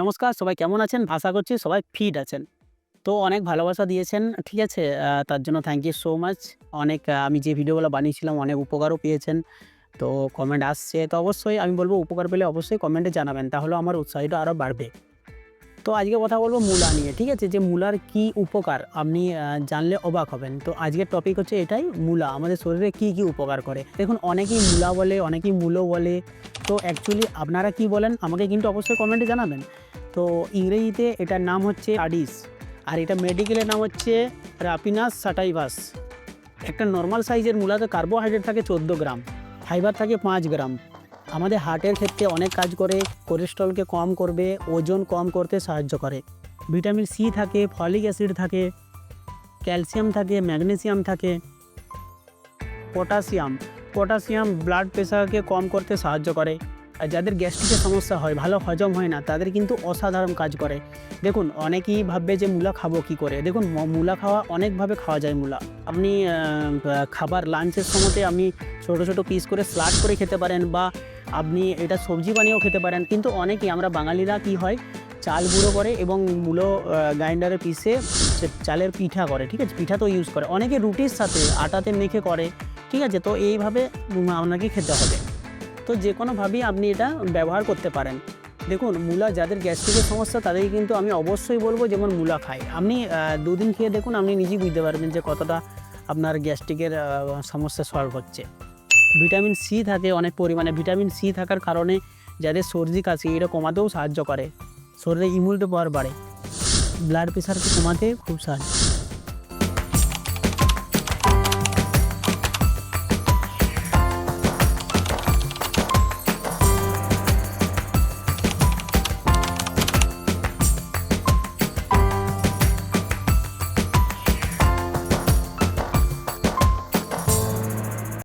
নমস্কার, সবাই কেমন আছেন? ভাষা করছি সবাই ফিট আছেন। তো অনেক ভালোবাসা দিয়েছেন, ঠিক আছে? তার জন্য থ্যাংক ইউ সো মাচ অনেক আমি যে ভিডিওগুলো বানিয়েছিলাম, অনেক উপকারও পেয়েছেন। তো কমেন্ট আসছে, তো অবশ্যই আমি বলব উপকার পেলে অবশ্যই কমেন্টে জানাবেন, তাহলে আমার উৎসাহটা আরও বাড়বে। তো আজকে কথা বলব মূলা নিয়ে, ঠিক আছে? যে মূলার কি উপকার? আপনি জানলে অবাক হবেন। তো আজকের টপিক হচ্ছে এটাই, মূলা। আমাদের শরীরে কি কি উপকার করে? দেখুন, অনেকেই মূলা বলে, অনেকেই মূলো বলে। তো অ্যাকচুয়ালি আপনারা কি বলেন? আমাকে কিন্তু অবশ্যই কমেন্টে জানাবেন। তো ইংরেজিতে এটার নাম হচ্ছে আডিস আর এটা মেডিকেলের নাম হচ্ছে রাপিনাস সাটাইভাস একটা নর্মাল সাইজের মূলাতে কার্বোহাইড্রেট থাকে চোদ্দ গ্রাম ফাইবার থাকে পাঁচ গ্রাম। আমাদের হার্টের ক্ষেত্রে অনেক কাজ করে, কোলেস্ট্রলকে কম করবে, ওজন কম করতে সাহায্য করে। ভিটামিন সি থাকে, ফলিক অ্যাসিড থাকে, ক্যালসিয়াম থাকে, ম্যাগনেসিয়াম থাকে, পটাশিয়াম। পটাশিয়াম ব্লাড প্রেশারকে কম করতে সাহায্য করে। আর যাদের গ্যাস্ট্রিকের সমস্যা হয়, ভালো হজম হয় না, তাদের কিন্তু অসাধারণ কাজ করে। দেখুন, অনেকেই ভাববে যে মূলা খাব কি করে? দেখুন মূলা খাওয়া অনেকভাবে খাওয়া যায় মূলা। আপনি খাবার লাঞ্চের সময়তে আপনি ছোট ছোট পিস করে স্লাড করে খেতে পারেন বা আপনি এটা সবজি বানিয়েও খেতে পারেন। কিন্তু অনেকেই, আমরা বাঙালিরা কি হয়, চাল গুঁড়ো করে এবং মূলো গ্রাইন্ডারে পিষে সে চালের পিঠা করে, ঠিক আছে? পিঠা তো ইউজ করে। অনেকে রুটির সাথে আটাতে মেখে করে, ঠিক আছে? তো এইভাবে আপনাকে খেতে হবে। তো যে কোনোভাবেই আপনি এটা ব্যবহার করতে পারেন। দেখুন, মূলা যাদের গ্যাস্ট্রিকের সমস্যা, তাদেরকে কিন্তু আমি অবশ্যই বলব যেমন মূলা খায়। আপনি দুদিন খেয়ে দেখুন, আপনি নিজেই বুঝতে পারবেন যে কতটা আপনার গ্যাস্ট্রিকের সমস্যা সলভ হচ্ছে। ভিটামিন সি থাকে অনেক পরিমাণে। ভিটামিন সি থাকার কারণে যাদের সর্দি, কাশি, এটা কমাতেও সাহায্য করে। শরীরে ইমিউনিটি পাওয়ার বাড়ে। ব্লাড প্রেশারকে কমাতে খুব সাহায্য